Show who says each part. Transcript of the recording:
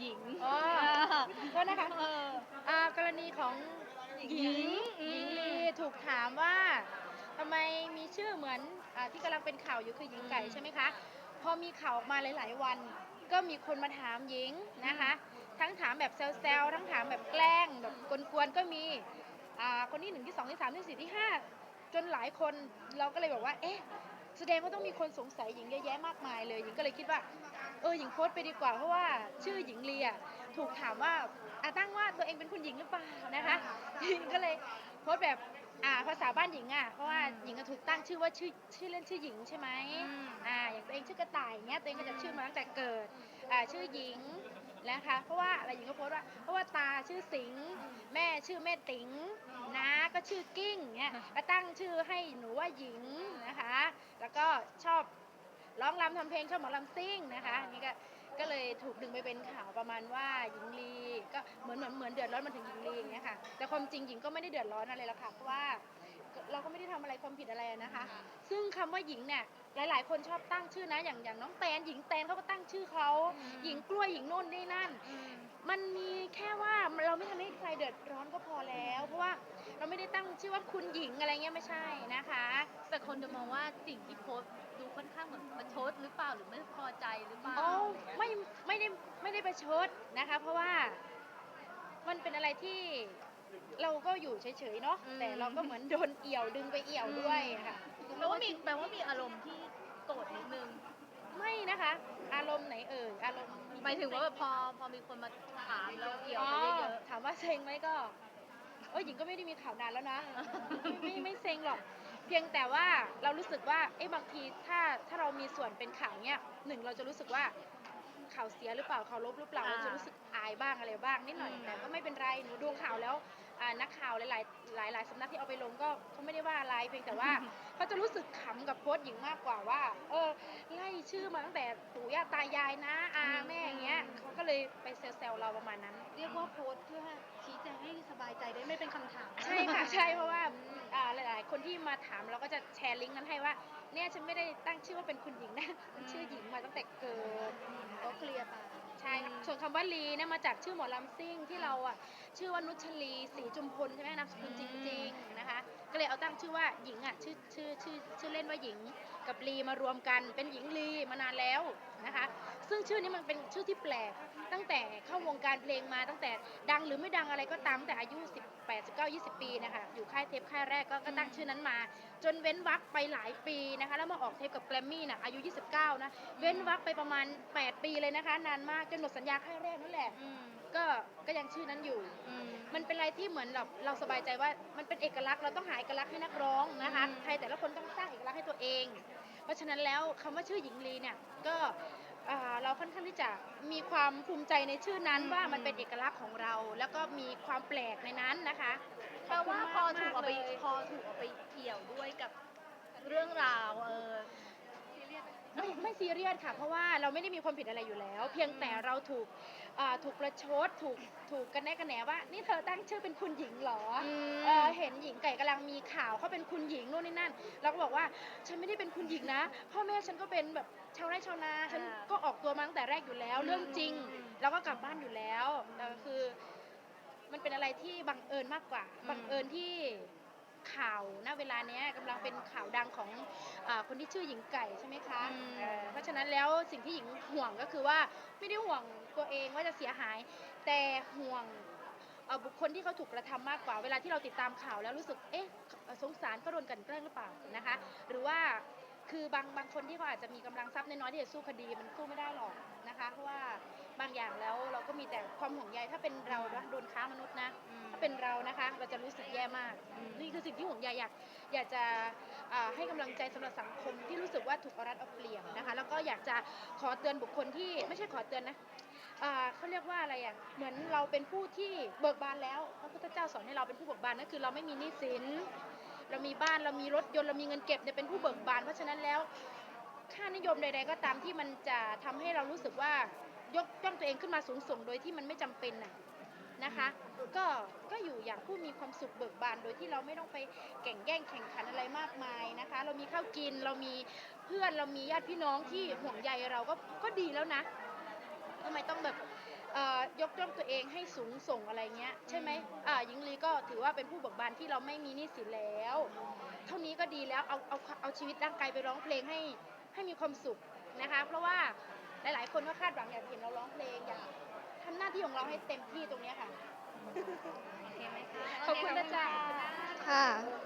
Speaker 1: หญิง
Speaker 2: อ๋อก็นะคะ
Speaker 1: เออ
Speaker 2: อ่ากรณีของห
Speaker 1: หญิ
Speaker 2: ญิง
Speaker 1: ง
Speaker 2: หญิง
Speaker 1: อืม
Speaker 2: ลีถูกถามว่าทำไมมีชื่อเหมือนอาที่กำลังเป็นข่าวอยู่คือหญิงไก่
Speaker 1: อืม
Speaker 2: ใช่ไหมคะ พอมีข่าวออกมาหลาย ๆ วัน ก็มีคนมาถามหญิงนะคะ ทั้งถามแบบแซวๆทั้งถามแบบแกล้งแบบกวนๆก็มีอ่าคนที่หนึ่งที่สองที่สามที่สี่ที่ห้าจนหลายคนเราก็เลยบอกว่า เอ๊ะ แสดงว่าต้องมีคนสงสัยหญิงเยอะแยะมากมายเลยหญิงก็เลยคิดว่า เออหญิงโพสต์ไปดีกว่าเพราะว่าชื่อหญิงลีอะถูกถามว่าอาตั้งว่าตัวเองเป็นคุณหญิงหรือเปล่านะคะหญิงก็เลยโพสต์แบบอ่าภาษาบ้านหญิงอะเพราะว่าหญิงก็ถูกตั้งชื่อว่าชื่อชื่อเล่นชื่อหญิงใช่ไหม
Speaker 1: อืม
Speaker 2: อ่าอย่างตัวเองชื่อกระต่ายอย่างเงี้ยตัวเองก็จะชื่อมาตั้งแต่เกิดอ่าชื่อหญิงนะคะเพราะว่าอะไรหญิงก็โพสต์ว่าเพราะว่าตาชื่อสิงห์แม่ชื่อแม่ติ๋งน้าก็ชื่อกิ้งเงี้ยก็ตั้งชื่อให้หนูว่าหญิงนะคะ แล้วก็ชอบ ร้องรำทำเพลงชอบหมอลำซิ่งนะคะนี่ก็ก็เลยถูกดึงไปเป็นข่าวประมาณว่าหญิงลีก็เหมือนเหมือนเหมือนเดือดร้อนมาถึงหญิงลีอย่างเงี้ยค่ะแต่ความจริงหญิงก็ไม่ได้เดือดร้อนอะไรหรอกค่ะเพราะว่าเราก็ไม่ได้ทำอะไรความผิดอะไรนะคะ ซึ่งคำว่าหญิงเนี่ยหลาย ๆ คนชอบตั้งชื่อนะอย่างอย่างน้องแตนหญิงแตนเขาก็ตั้งชื่อเขา
Speaker 1: อืม
Speaker 2: หญิงกล้วยหญิงโน่นนี่นั่น
Speaker 1: อืม
Speaker 2: มันมีแค่ว่าเราไม่ทำให้ใครเดือดร้อนก็พอแล้ว เพราะว่าเราไม่ได้ตั้งชื่อว่าคุณหญิงอะไรเงี้ยไม่ใช่นะคะ
Speaker 1: แต่คนจะมองว่าสิ่งที่โพสต์ดู ค่อนข้างเหมือนประชดหรือเปล่าหรือไม่พอใจหรือเปล่า
Speaker 2: โอ้ไม่ไม่ได้ไม่ได้ประชดนะคะ เพราะว่ามันเป็นอะไรที่เราก็อยู่เฉยๆเนาะ
Speaker 1: อืม
Speaker 2: แต่เราก็เหมือนโดนเอี่ยวดึงไปเอี่ยวด้วยค่ะ
Speaker 1: แปลว่ามีแปลว่ามีอารมณ์ที่โกรธนิดนึง
Speaker 2: ไม่นะคะ อารมณ์ไหนเอ่ยอารมณ์
Speaker 1: หมายถึงว่าแบบพอพอมีคนมาถามแล้วเกี่ยว
Speaker 2: อ๋อ
Speaker 1: ไปเยอะ
Speaker 2: ถามว่าเซ็งไหมก็เออหญิงก็ไม่ได้มีข่าวนานแล้วนะ ไม่ไม่ไม่เซ็งหรอกเพียงแต่ว่าเรารู้สึกว่าเอ้บางทีถ้าถ้าเรามีส่วนเป็นข่าวเนี้ยหนึ่งเราจะรู้สึกว่าข่าวเสียหรือเปล่าข่าวลบหรือเปล่า
Speaker 1: อ่า
Speaker 2: เราจะรู้สึกอายบ้างอะไรบ้างนิดหน่อย
Speaker 1: อืม
Speaker 2: แต่ก็ไม่เป็นไรหนูดูข่าวแล้วอ่านักข่าวหลายๆหลายหลายสำนักที่เอาไปลงก็เขาไม่ได้ว่าอะไรเพียงแต่ว่าเขาจะรู้สึกขำกับโพสต์หญิงมากกว่าว่า เออไล่ชื่อมาตั้งแต่ปู่ย่าตายายนะอาแม่ อย่างเงี้ยเขาก็เลยไปเซลล์เราประมาณนั้น
Speaker 3: เรียกว่าโพสต์เพื่อชี้แจงให้สบายใจได้ไม่เป็นคำถาม
Speaker 2: ใช่ค่ะใช่เพราะว่าอ่าหลาย ๆ คนที่มาถามเราก็จะแชร์ลิงก์นั้นให้ว่าเนี่ยฉันไม่ได้ตั้งชื่อว่าเป็นคุณหญิงนะมันชื่อหญิงมาตั้งแต่เกิด
Speaker 3: ก็เคลียร์ไป
Speaker 2: ใช่ค่ะส่วนคำว่าลีเนี่ยมาจากชื่อหมอลำซิ่งที่เราอะชื่อว่านุชลีศรีจุมพลใช่ไหมนามสกุลจริง ๆ นะคะ ก็เลยเอาตั้งชื่อว่าหญิงอะชื่อชื่อชื่อชื่อเล่นว่าหญิงกับลีมารวมกันเป็นหญิงลีมานานแล้วนะคะ ซึ่งชื่อนี้มันเป็นชื่อที่แปลก ตั้งแต่เข้าวงการเพลงมาตั้งแต่ดังหรือไม่ดังอะไรก็ตามตั้งแต่อายุ 18 19 20 ปีนะคะอยู่ค่ายเทปค่ายแรกก็ก็ตั้งชื่อนั้นมา จนเว้นวักไปหลายปีนะคะแล้วมาออกเทปกับแกรมมี่น่ะอายุ 29 นะเว้นวักไปประมาณ 8 ปีเลยนะคะ นานมากจนหมดสัญญาค่ายแรกนั่นแหละ
Speaker 1: อืม
Speaker 2: ก็ก็ยังชื่อนั้นอยู่
Speaker 1: อืม
Speaker 2: มันเป็นอะไรที่เหมือนแบบเราสบายใจว่ามันเป็นเอกลักษณ์เราต้องหาเอกลักษณ์ให้นักร้องนะคะ
Speaker 1: อืม
Speaker 2: ใครแต่ละคนต้องสร้างเอกลักษณ์ให้ตัวเอง เพราะฉะนั้นแล้วคำว่าชื่อหญิงลีเนี่ยก็ อ่าเราค่อนข้างที่จะมีความภูมิใจในชื่อนั้นว่ามันเป็นเอกลักษณ์ของเรา แล้วก็มีความแปลกในนั้นนะคะ
Speaker 1: แปลว่าพอถูกเอาไป
Speaker 2: ขบคุณมากๆเลย
Speaker 1: พอถูกเอาไปเกี่ยวด้วยกับเรื่องราวเออ
Speaker 2: ไม่ไม่ ซีเรียสค่ะ เพราะว่าเราไม่ได้มีความผิดอะไรอยู่แล้ว เพียงแต่เราถูกอ่าถูกประชดถูกถูกกันแน่กันแหนว่า นี่เธอตั้งชื่อเป็นคุณหญิงเหรออ
Speaker 1: ม
Speaker 2: เออเห็นหญิงไก่กำลังมีข่าวเขาเป็นคุณหญิงนู่นนี่นั่นเราก็บอกว่าฉันไม่ได้เป็นคุณหญิงนะพ่อแม่ฉันก็เป็นแบบชาวไร่ชาวนาฉันก็ออกตัวมาตั้งแต่แรกอยู่แล้ว เรื่องจริงแล้วก็กลับบ้านอยู่แล้วแต่คือ มันเป็นอะไรที่บังเอิญมากกว่า
Speaker 1: อืม
Speaker 2: บังเอิญที่ ข่าวณเวลาเนี้ยกำลังเป็นข่าวดังของอาคนที่ชื่อหญิงไก่ใช่ไหมคะ
Speaker 1: อืม
Speaker 2: เอ่อเพราะฉะนั้นแล้วสิ่งที่หญิงห่วงก็คือว่าไม่ได้ห่วงตัวเองว่าจะเสียหาย แต่ห่วงเอ่อบุคคลที่เขาถูกกระทำมากกว่า เวลาที่เราติดตามข่าวแล้วรู้สึกเอ๊ะสงสารก็โดนกลันแกล้งหรือเปล่านะคะ หรือว่าคือบางบางคนที่เขาอาจจะมีกำลังทรัพย์น้อยๆที่จะสู้คดีมันสู้ไม่ได้หรอกนะคะ เพราะว่าบางอย่างแล้วเราก็มีแต่ความห่วงใยถ้าเป็นเรานะโดนค้ามนุษย์นะ
Speaker 1: อืม
Speaker 2: ถ้า เป็นเรานะคะ เราจะรู้สึกแย่มาก
Speaker 1: อืม
Speaker 2: นี่คือสิ่งที่ห่วงใยอยากอยากจะอ่าให้กำลังใจสำหรับสังคมที่รู้สึกว่าถูกเอารัดเอาเปรียบนะคะ แล้วก็อยากจะขอเตือนบุคคลที่ไม่ใช่ขอเตือนนะอ่าเขาเรียกว่าอะไรอะเหมือนเราเป็นผู้ที่เบิกบานแล้วพระพุทธเจ้าสอนให้เราเป็นผู้เบิกบานนั่นคือเราไม่มีหนี้สิน เรามีบ้านเรามีรถยนต์เรามีเงินเก็บเนี่ยเป็นผู้เบิกบานเพราะฉะนั้นแล้ว ค่านิยมใด ๆ ก็ตามที่มันจะทำให้เรารู้สึกว่ายกย่องตัวเองขึ้นมาสูงส่งโดยที่มันไม่จำเป็นน่ะ นะคะ ก็ก็อยู่อย่างผู้มีความสุขเบิกบานโดยที่เราไม่ต้องไปแข่งแย่งแข่งขันอะไรมากมายนะคะ เรามีข้าวกินเรามีเพื่อนเรามีญาติพี่น้องที่ห่วงใยเราก็ก็ดีแล้วนะทำไมต้องแบบยกย่องตัวเองให้สูงส่งอะไรเงี้ยใช่ไหมอ่าหญิงลีก็ถือว่าเป็นผู้เบิกบานที่เราไม่มีหนี้สินแล้ว เท่านี้ก็ดีแล้วเอาเอาเอาชีวิตร่างกายไปร้องเพลงให้ให้มีความสุขนะคะ เพราะว่าหลาย ๆ คนก็คาดหวังอยากเห็นเราร้องเพลงอยากำหน้าที่ของเราให้เต็มที่ตรงเนี้ยค่ะ
Speaker 1: โอเคไหมคะ
Speaker 2: ขอบคุณนะจ๊ะ
Speaker 4: ค่ะ
Speaker 2: แทน